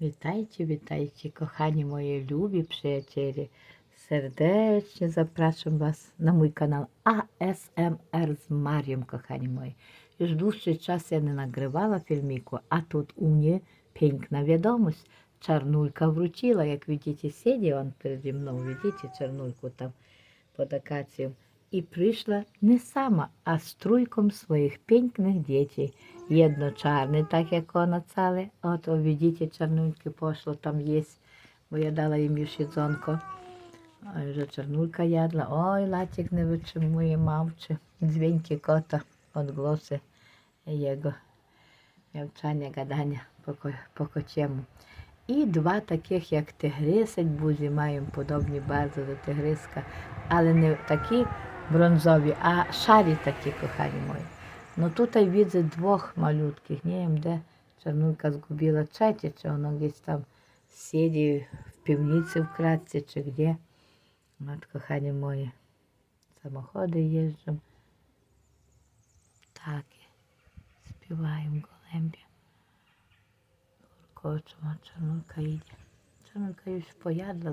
Witajcie, witajcie, kochani mої любі przyjaciele. Serdecznie zapraszam Was na mój kanał ASMR z Marią, kochani moi. Już dłuższy czas ja nie nagrywała filmiku, a тут у mnie piękna wiadomość. Czarnulka wróciła, jak widzicie, siedzi on переді мною, widzicie czarnulку там pod akacją. I przyszła nie sama, a z trójką swoich pięknych dzieci. Jedno czarne, tak jak ona całe. Oto widzicie, czarnulki poszło, tam jest, bo ja dała im już jedzonko. Oj, że czarnulka jadła. Oj, Laciek nie wytrzymuje, mawczy. Dźwięki kota, odgłosy jego miałczania, gadania po, ко- po kociemu. І два таких, як тигрисик бузі, маємо подобні bardzo до тигриска, але не такі бронзові, а шарі такі, кохані мої. Ну тут widzę двох малютків, не wiem, де Czarnulka zgubiła trzecie, czy ono gdzieś tam siedzi w piwnicy w kratce, czy gdzie. От, kochani moje, samochody jeżdżą. Takie, śpiewają gołębie. Kurczą, a Czarnulka idzie. Czarnulka już pojadła.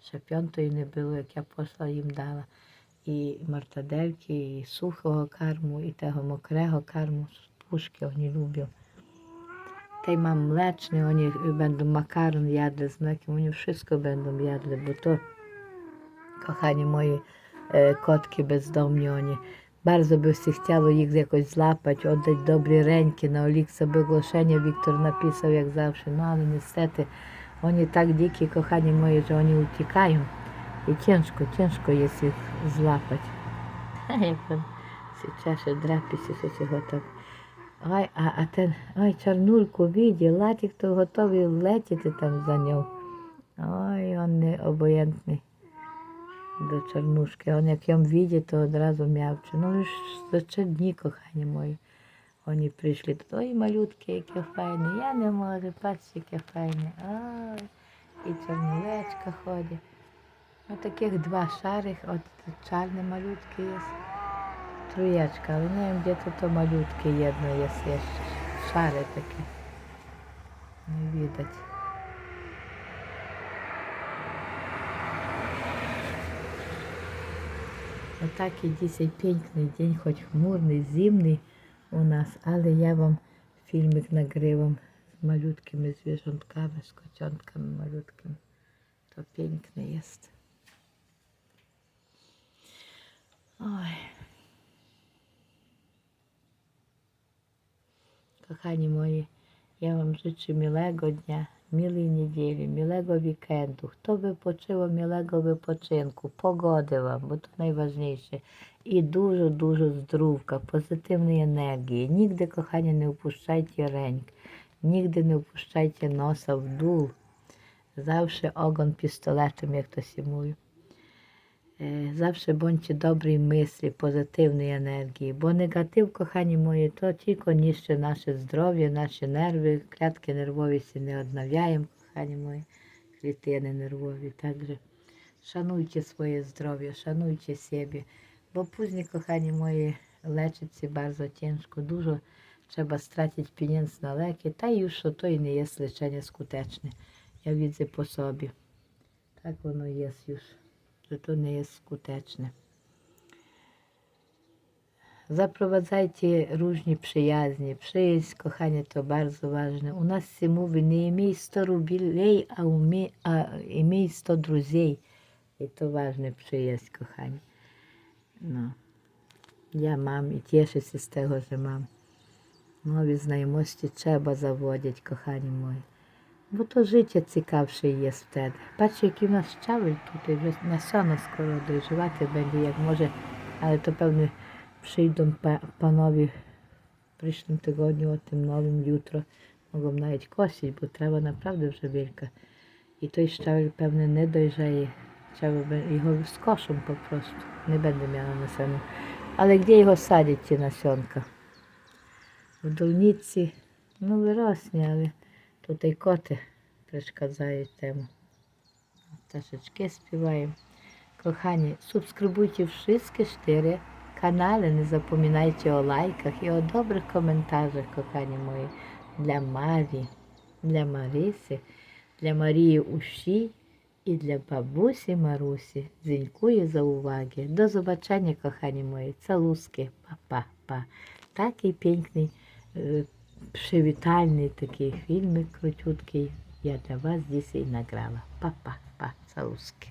Ще п'ятої не було, як я пошла їм дала. І мартадельки, і сухого карму, і того мокрого карму, пушки вони люблять. Та й mam mleczny, oni będą makaron jadli z mlekiem, oni wszystko będą jadli, bo to, kochani moi e, kotki bezdomni, oni bardzo by się chciało ich jakoś złapać, oddać dobre ręki, na Oliksa by ogłoszenie Wiktor napisał jak zawsze, no ale niestety oni tak dziki, kochani moi, że oni uciekają ich złapać. Jak on się cieszy, drapie się, że się gotowy. Ой, а, а ten, ой, чорнульку виді, латік то готовий летіти там за нього. Ой, он не обоєнтний до чорнушки. Он як його видить, то одразу м'явче. Ну ж за це дні, кохані мої. Вони прийшли тут. Ой, малютки, яке файне. Я не можу, бачите, яке файне. Ой, і чорнолечка ходить. Ось таких два шарих, от чарні малютки є. Троєчка, але не де тут то малютки єдно є ще. Шари такі. Не видать. Отак і дійсно пінкний день, хоч хмурний, зимний у нас, але я вам фільмик нагривам з малюткими звіржонками, з котенками малютками. То пінкне є. Ой. Kochani moi, ja Wam życzę miłego dnia, miłej niedzieli, miłego weekendu. Kto wypoczyło, miłego wypoczynku, pogody Wam, bo to najważniejsze. I dużo, dużo zdrówka, pozytywnej energii. Nigdy, kochani, nie upuszczajcie ręk, nigdy nie upuszczajcie nosa w dół. Zawsze ogon pistoletem, jak to się mówi. Е, Завжди боньте добрі мислі, позитивної енергії, бо негатив, кохані мої, то тільки ніще наше здоров'я, наші нерви, клятки нервові не одновляємо, кохані мої, клітини нервові. Шануйте своє здоров'я, шануйте себе, бо пізні, кохані мої, лечиться дуже тяжко, дуже треба стратити пінець на леки, та й що то і не є лечення скутечне. Я собі. Так воно є to nie jest skuteczne. Zaprowadzajcie różnie przyjaźnie. Przyjaźń, kochanie, to bardzo ważne. Nas się mówi, nie miej 100 rubli, a, umie, a miej 100 друзей. Kochani. Mam i cieszę się z tego, że mam. Нові знайомості треба заводять, кохані мої. Бо то життя цікавше є вtedy. Patrzcie, jaki masz szczały tutaj, że nasiona skoro dojrzewaty będzie, jak może, ale to pewnie przyjdą pa, panowie w przyszłym tygodniu, o tym nowym, jutro mogą nawet kosić, bo trawa naprawdę вже wielka. I той szczały pewnie nie dojrzeje. Trzeba його skoszą po prostu. Nie będę miała nasiona. Ale gdzie його садять, ці наsionka? В долниці, ну виросні, але тут і коти перешкоджають тему. Пташечки співаємо. Кохані, субскрибуйте всі чотири канали, не запоминайте о лайках і о добрих коментарях, кохані мої, для Марі, для Мариси, для Марії Ущі і для бабусі Марусі. Дзінькую за уваги. До побачення, кохані мої. Цалуски. Па-па-па. Такий пінкний, е, привітальний такий фільмик крутюткий. Я для вас здесь і награла. Па-па-па. Цалуски.